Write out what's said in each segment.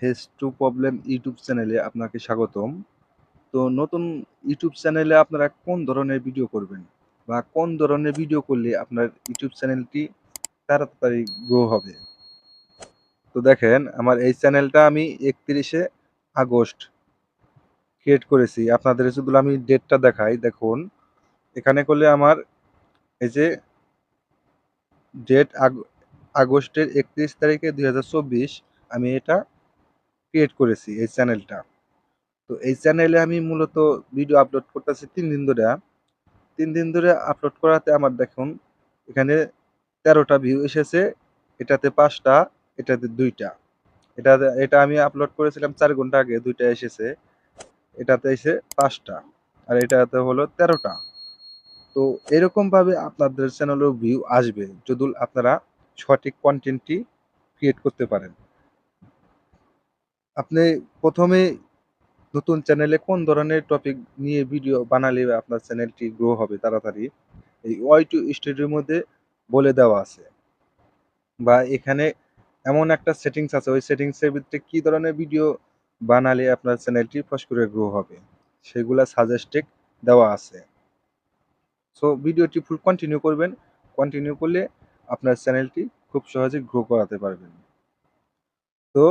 Face to problem YouTube চ্যানেলে আপনাকে স্বাগতম। তো নতুন ইউটিউব চ্যানেলে আপনারা কোন ধরনের ভিডিও করবেন বা কোন ধরনের ভিডিও করলে আপনার ইউটিউব চ্যানেলটি তাড়াতাড়ি গ্রো হবে? তো দেখেন, আমার এই চ্যানেলটা আমি একত্রিশে আগস্ট ক্রিয়েট করেছি। আপনাদের শুধু আমি ডেটটা দেখাই, দেখুন। এখানে করলে আমার এই যে ডেট আগস্টের একত্রিশ তারিখে দু হাজার চব্বিশ, আমি এটা ক্রিয়েট করেছি এই চ্যানেলটা তো এই চ্যানেলে আমি মূলত ভিডিও আপলোড করতেছি তিন দিন ধরে। তিন দিন ধরে আপলোড করাতে আমার দেখুন, এখানে তেরোটা ভিউ এসেছে, এটাতে পাঁচটা, এটাতে দুইটা। এটা এটা আমি আপলোড করেছিলাম চার ঘণ্টা আগে, দুইটা এসেছে, এটাতে এসে পাঁচটা, আর এটাতে হলো তেরোটা। তো এরকমভাবে আপনাদের চ্যানেলেও ভিউ আসবে, যদি আপনারা সঠিক কন্টেন্টটি ক্রিয়েট করতে পারেন। আপনি প্রথমে নতুন চ্যানেলে কোন ধরনের টপিক নিয়ে ভিডিও বানালে আপনার চ্যানেলটি গ্রো হবে তাড়াতাড়ি? এই ওয়াই টু স্টুডিওর মধ্যে বলে দেওয়া আছে। বা এখানে এমন একটা সেটিংস আছে, ওই সেটিংসের ভিতরে কী ধরনের ভিডিও বানালে আপনার চ্যানেলটি ফস করে গ্রো হবে? সেগুলা সাজেস্টেড দেওয়া আছে। সো ভিডিওটি ফুল কন্টিনিউ করবেন। কন্টিনিউ করলে আপনার চ্যানেলটি খুব সহজে গ্রো করাতে পারবেন। তো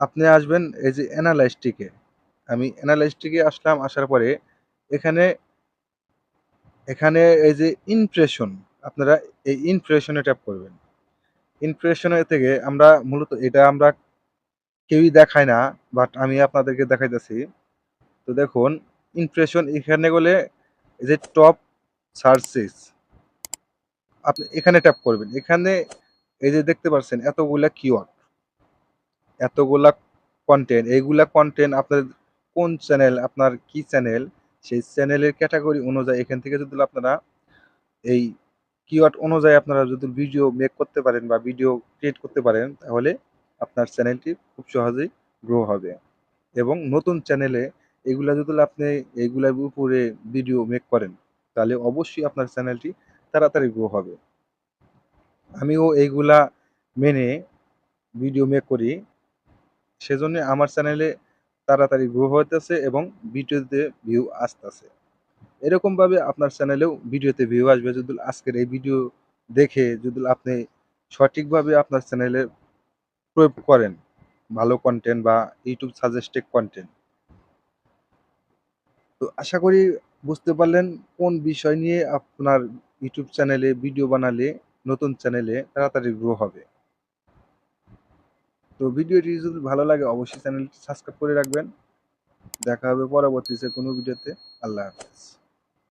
আপনি আসবেন এই যে অ্যানালাইসটিকে আমি অ্যানালাইসটিকে আসলাম, আসার পরে এখানে এখানে এই যে ইমপ্রেশন আপনারা এই ইমপ্রেশনে ট্যাপ করবেন। ইমপ্রেশনের থেকে আমরা মূলত এটা আমরা কেউই দেখায় না বাট আমি আপনাদেরকে দেখাইতেছি। তো দেখুন ইমপ্রেশন এখানে গেলে যে টপ সার্চেস আপনি এখানে ট্যাপ করবেন। এখানে এই যে দেখতে পাচ্ছেন এতগুলা কিওয়ার্ড এতগুলা কন্টেন্ট এইগুলা কন্টেন্ট আপনার কোন চ্যানেল আপনার কি চ্যানেল সেই চ্যানেলের ক্যাটাগরি অনুযায়ী এখান থেকে যদি আপনারা এই কিওয়ার্ড অনুযায়ী আপনারা যদি ভিডিও মেক করতে পারেন বা ভিডিও ক্রিয়েট করতে পারেন, তাহলে আপনার চ্যানেলটি খুব সহজেই গ্রো হবে। এবং নতুন চ্যানেলে এগুলা যদি আপনি এইগুলার উপরে ভিডিও মেক করেন, তাহলে অবশ্যই আপনার চ্যানেলটি তাড়াতাড়ি গ্রো হবে। আমিও এইগুলা মেনে ভিডিও মেক করি। সেজন্য আমার চ্যানেলে তাড়াতাড়ি গ্রো হইতেছে এবং ভিডিওতে ভিউ আসতেছে। এরকমভাবে আপনার চ্যানেলেও ভিডিওতে ভিউ আসবে। যদি আজকের এই ভিডিও দেখে যদি আপনি সঠিকভাবে আপনার চ্যানেলে প্রয়োগ করেন, ভালো কন্টেন্ট বা ইউটিউব সাজেস্টেড কন্টেন্ট তো আশা করি বুঝতে পারলেন কোন বিষয় নিয়ে আপনার ইউটিউব চ্যানেলে ভিডিও বানালে নতুন চ্যানেলে তাড়াতাড়ি গ্রো হবে। তো ভিডিওটি যদি ভালো লাগে, অবশ্যই চ্যানেলটি সাবস্ক্রাইব করে রাখবেন। দেখা হবে পরবর্তীতে কোনো ভিডিওতে। আল্লাহ হাফেজ।